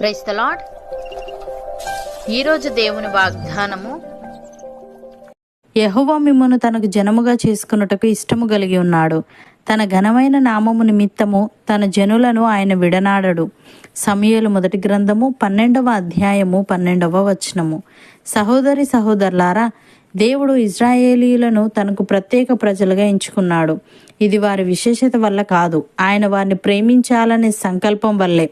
Price the lord ఈరోజు దేవుని వాగ్దానము యహోవా మిమ్మును తనకు జనముగా చేసుకున్నటకు ఇష్టము కలిగి ఉన్నాడు. తన ఘనమైన నామము నిమిత్తము తన జనులను ఆయన విడనాడడు. సమయలు మొదటి గ్రంథము పన్నెండవ అధ్యాయము పన్నెండవ వచనము. సహోదరి సహోదరులారా దేవుడు ఇజ్రాయేలీలను తనకు ప్రత్యేక ప్రజలుగా ఎంచుకున్నాడు. ఇది వారి విశేషత వల్ల కాదు. ఆయన వారిని ప్రేమించాలనే సంకల్పం వల్లే.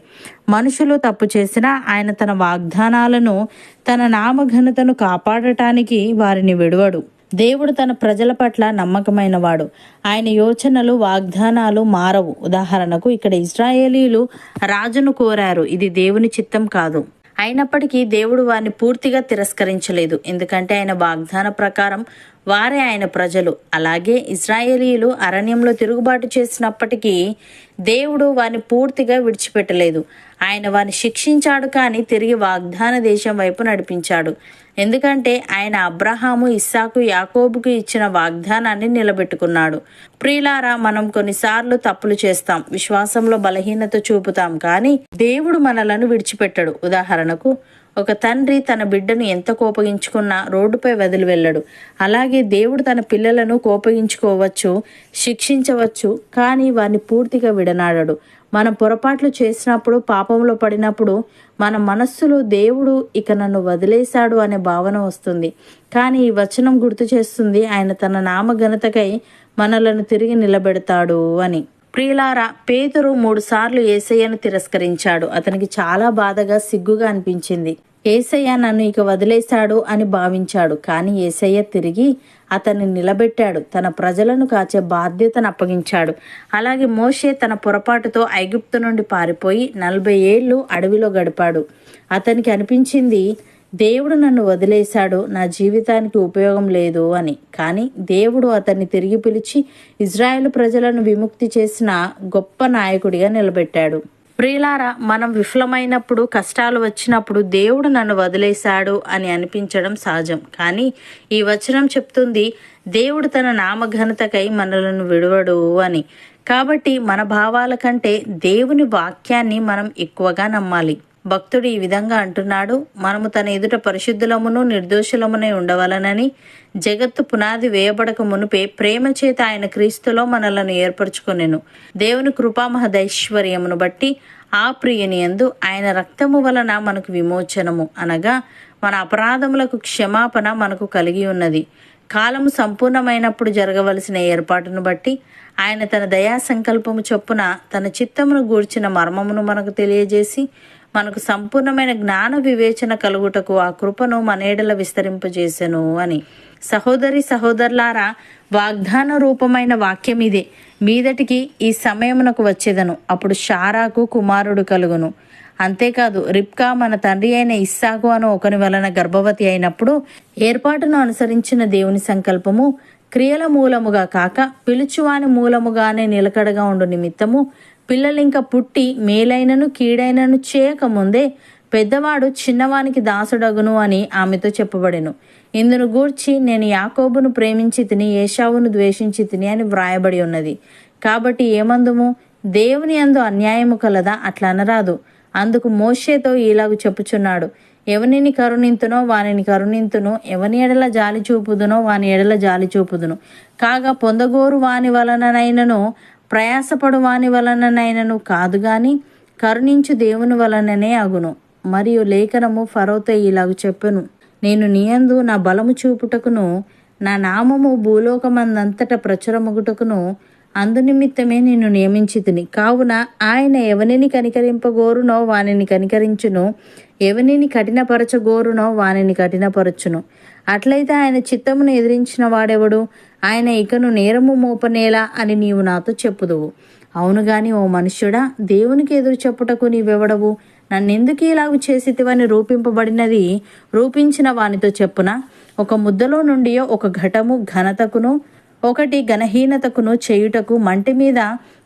మనుషులు తప్పు చేసినా ఆయన తన వాగ్దానాలను తన నామఘనతను కాపాడటానికి వారిని విడువడు. దేవుడు తన ప్రజల పట్ల నమ్మకమైనవాడు. ఆయన యోచనలు వాగ్దానాలు మారవు. ఉదాహరణకు ఇక్కడ ఇజ్రాయేలీలు రాజును కోరారు. ఇది దేవుని చిత్తం కాదు. అయినప్పటికీ దేవుడు వారిని పూర్తిగా తిరస్కరించలేదు. ఎందుకంటే ఆయన వాగ్దాన ప్రకారం వారే ఆయన ప్రజలు. అలాగే ఇజ్రాయేలీలు అరణ్యంలో తిరుగుబాటు చేసినప్పటికీ దేవుడు వారిని పూర్తిగా విడిచిపెట్టలేదు. ఆయన వారిని శిక్షించాడు కానీ తిరిగి వాగ్దాన దేశం వైపు నడిపించాడు. ఎందుకంటే ఆయన అబ్రహాము ఇస్సాకు యాకోబుకు ఇచ్చిన వాగ్దానాన్ని నిలబెట్టుకున్నాడు. ప్రియులారా మనం కొన్నిసార్లు తప్పులు చేస్తాం విశ్వాసంలో బలహీనత చూపుతాం కానీ దేవుడు మనలను విడిచిపెట్టడు. ఉదాహరణకు ఒక తండ్రి తన బిడ్డను ఎంత కోపగించుకున్నా రోడ్డుపై వదిలి వెళ్ళడు. అలాగే దేవుడు తన పిల్లలను కోపగించుకోవచ్చు శిక్షించవచ్చు కానీ వారిని పూర్తిగా విడనాడడు. మనం పొరపాట్లు చేసినప్పుడు పాపంలో పడినప్పుడు మన మనస్సులో దేవుడు ఇక నన్ను వదిలేశాడు అనే భావన వస్తుంది. కానీ ఈ వచనం గుర్తు చేస్తుంది ఆయన తన నామఘనతకై మనలను తిరిగి నిలబెడతాడు అని. ప్రియులారా పేతురు మూడుసార్లు ఏసయ్యను తిరస్కరించాడు. అతనికి చాలా బాధగా సిగ్గుగా అనిపించింది. ఏసయ్య నన్ను ఇక వదిలేశాడు అని భావించాడు. కానీ ఏసయ్య తిరిగి అతన్ని నిలబెట్టాడు. తన ప్రజలను కాచే బాధ్యతను అప్పగించాడు. అలాగే మోషే తన పొరపాటుతో ఐగుప్తు నుండి పారిపోయి నలభై ఏళ్ళు అడవిలో గడిపాడు. అతనికి అనిపించింది దేవుడు నన్ను వదిలేశాడు. నా జీవితానికి ఉపయోగం లేదు అని. కానీ దేవుడు అతన్ని తిరిగి పిలిచి ఇజ్రాయెల్ ప్రజలను విముక్తి చేసిన గొప్ప నాయకుడిగా నిలబెట్టాడు. ప్రియులారా మనం విఫలమైనప్పుడు కష్టాలు వచ్చినప్పుడు దేవుడు నన్ను వదిలేశాడు అని అనిపించడం సహజం. కానీ ఈ వచనం చెప్తుంది దేవుడు తన నామఘనతకై మనలను విడవడు అని. కాబట్టి మన భావాల కంటే దేవుని వాక్యాన్ని మనం ఎక్కువగా నమ్మాలి. భక్తుడు ఈ విధంగా అంటున్నాడు మనము తన ఎదుట పరిశుద్ధులమును నిర్దోషులమునై ఉండవలనని జగత్తు పునాది వేయబడక మునుపే ప్రేమ చేత ఆయన క్రీస్తులో మనలను ఏర్పరచుకొనెను. దేవుని కృపామహదైశ్వర్యమును బట్టి ఆ ప్రియుని యందు ఆయన రక్తము వలన మనకు విమోచనము అనగా మన అపరాధములకు క్షమాపణ మనకు కలిగి ఉన్నది. కాలము సంపూర్ణమైనప్పుడు జరగవలసిన ఏర్పాటును బట్టి ఆయన తన దయా సంకల్పము చొప్పున తన చిత్తమును గూర్చిన మర్మమును మనకు తెలియజేసి మనకు సంపూర్ణమైన జ్ఞాన వివేచన కలుగుటకు ఆ కృపను మనేడల విస్తరింపజేసెను అని. సహోదరి సహోదరులారా వాగ్దాన రూపమైన వాక్యం ఇదే. మీదటికి ఈ సమయమునకు వచ్చేదను. అప్పుడు షారాకు కుమారుడు కలుగును. అంతేకాదు రిప్కా మన తండ్రి అయిన ఇస్సాకు అను ఒకని వలన గర్భవతి అయినప్పుడు ఏర్పాటును అనుసరించిన దేవుని సంకల్పము క్రియల మూలముగా కాక పిలుచువాని మూలముగానే నిలకడగా ఉండు నిమిత్తము పిల్లలింక పుట్టి మేలైనను కీడైనను చేయకముందే పెద్దవాడు చిన్నవానికి దాసుడగును అని ఆమెతో చెప్పబడెను. ఇందును గూర్చి నేను యాకోబును ప్రేమించి తిని ఏషావును ద్వేషించి తిని అని వ్రాయబడి ఉన్నది. కాబట్టి ఏమందుము? దేవుని అందు అన్యాయము కలదా? అట్లా అనరాదు. అందుకు మోషేతో ఇలాగు చెప్పుచున్నాడు. ఎవనిని కరుణింతునో వానిని కరుణింతును. ఎవని ఎడల జాలి చూపుదునో వాని ఎడల జాలి చూపుదును. కాగా పొందగోరు వాని వలననైనను ప్రయాసపడు వాని వలననైనను కాదు గాని కరుణించు దేవుని వలననే అగును. మరియు లేఖనము ఫరోతో ఇలాగ చెప్పెను. నేను నీయందు నా బలము చూపుటకును నా నామము భూలోకమందంతట ప్రచురమగుటకును అందునిమిత్తమే నిన్ను నియమించితిని. కావున ఆయన ఎవనిని కనికరింపగోరునో వానిని కనికరించును. ఎవనిని కఠినపరచగోరునో వానిని కఠినపరచును. అట్లయితే ఆయన చిత్తమును ఎదిరించిన వాడెవడు? ఆయన ఇకను నేరము మోపనేలా అని నీవు నాతో చెప్పుదువు. అవును గాని ఓ మనుష్యుడా దేవునికి ఎదురు చెప్పుటకు నీవెవడవు? నన్నెందుకు ఇలాగు చేసితివని రూపింపబడినది? రూపించిన వానితో చెప్పున? ఒక ముద్దలో నుండి ఒక ఘటము ఘనతకును ఒకటి ఘనహీనతకును చేయుటకు మంటి మీద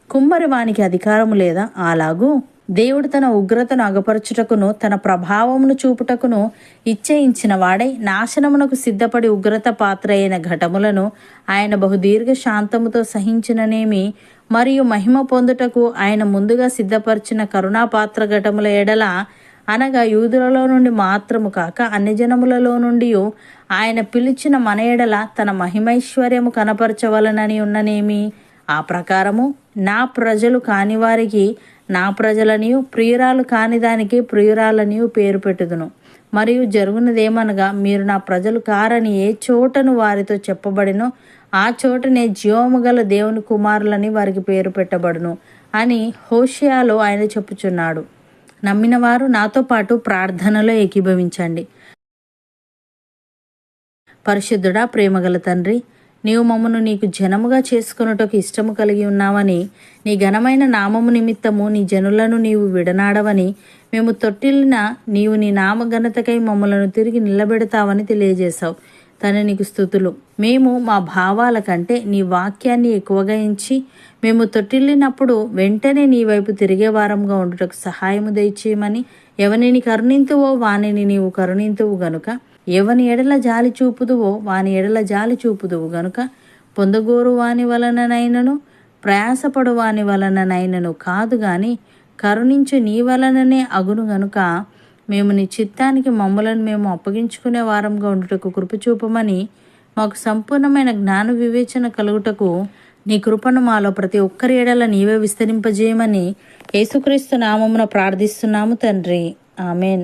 కుమ్మరి వానికి అధికారము లేదా అలాగూ దేవుడు తన ఉగ్రతను అగపరచుటకును తన ప్రభావమును చూపుటకును ఇచ్చయించిన వాడై నాశనమునకు సిద్ధపడి ఉగ్రత పాత్ర అయిన ఘటములను ఆయన బహుదీర్ఘ శాంతముతో సహించిననేమి మరియు మహిమ పొందుటకు ఆయన ముందుగా సిద్ధపరిచిన కరుణాపాత్ర ఘటముల ఎడల అనగా యూదులలో నుండి మాత్రము కాక అన్ని జనములలో నుండి ఆయన పిలిచిన మనయడల తన మహిమైశ్వర్యము కనపరచవలనని ఉన్ననేమి? ఆ ప్రకారము నా ప్రజలు కాని వారికి నా ప్రజలనియు ప్రియురాలు కాని దానికి ప్రియురాలనియు పేరు పెట్టుదును. మరియు జరుగునదేమనగా మీరు నా ప్రజలు కారని ఏ చోటను వారితో చెప్పబడినో ఆ చోటనే జీవము గల దేవుని కుమారులని వారికి పేరు పెట్టబడును అని హోషియాలో ఆయన చెప్పుచున్నాడు. నమ్మిన వారు నాతో పాటు ప్రార్థనలో ఏకీభవించండి. పరిశుద్ధుడా ప్రేమగల తండ్రి నీవు మమ్మను నీకు జనముగా చేసుకొనుటకు ఇష్టము కలిగి ఉన్నావని నీ ఘనమైన నామము నిమిత్తము నీ జనులను నీవు విడనాడవని మేము తొట్టిల్లిన నీవు నీ నామ ఘనతకై మమ్మలను తిరిగి నిలబెడతావని తెలియజేశావు. తన నీకు స్థుతులు. మేము మా భావాల కంటే నీ వాక్యాన్ని ఎక్కువగా ఎంచి మేము తొట్టిల్లినప్పుడు వెంటనే నీ వైపు తిరిగే వారంగా ఉండుటకు సహాయము దయచేయమని ఎవనిని కరుణింతువో వానిని నీవు కరుణింతువు గనుక ఎవని ఎడల జాలి చూపుదువో వాని ఎడల జాలి చూపుదువు గనుక పొందగోరు వాని వలననైనను ప్రయాసపడు వాని వలననైనను కాదు గాని కరుణించు నీ వలననే అగును గనుక మేము నీ చిత్తానికి మమ్మలను మేము అప్పగించుకునే వారంగా ఉండుటకు కృపచూపమని మాకు సంపూర్ణమైన జ్ఞాన వివేచన కలుగుటకు నీ కృపను మాలో ప్రతి ఒక్కరి ఏడల నీవే విస్తరింపజేయమని యేసుక్రీస్తు నామమున ప్రార్థిస్తున్నాము తండ్రి. ఆమెన్.